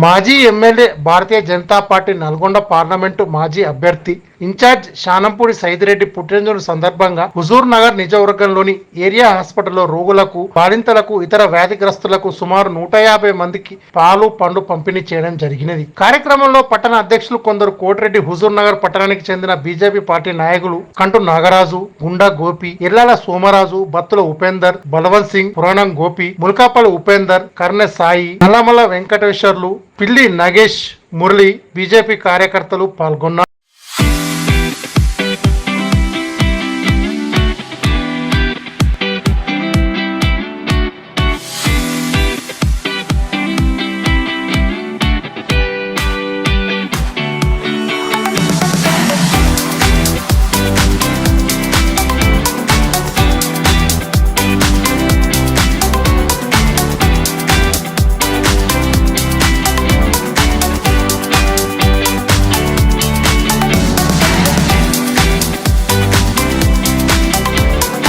మాజీ MLA Bharatiya Janata Party Nalgonda parliament మాజీ అభ్యర్థి ఇన్ఛార్జ్ శానంపూడి సైదిరెడ్డి పుట్టినరోజు సందర్భంగా హుజూర్ నగర్ నిజవర్గంలోని ఏరియా హాస్పిటల్లో రోగులకు బాలింతలకు ఇతర వ్యాధిగ్రస్తులకు సుమారు నూట యాభై మందికి పాలు పండు పంపిణీ చేయడం జరిగినది. కార్యక్రమంలో పట్టణ అధ్యక్షులు కొందరు కోటిరెడ్డి హుజూర్ నగర్ పట్టణానికి చెందిన బీజేపీ పార్టీ నాయకులు కంటు నాగరాజు గుండా గోపి ఎల్లాల సోమరాజు బత్తుల ఉపేందర్ బలవంత్ సింగ్ పురాణం గోపి ముల్కాపల్లి ఉపేందర్ కర్ణె సాయి నల్లమల వెంకటేశ్వర్లు పిల్లి నగేష్ మురళి బీజేపీ కార్యకర్తలు పాల్గొన్నారు.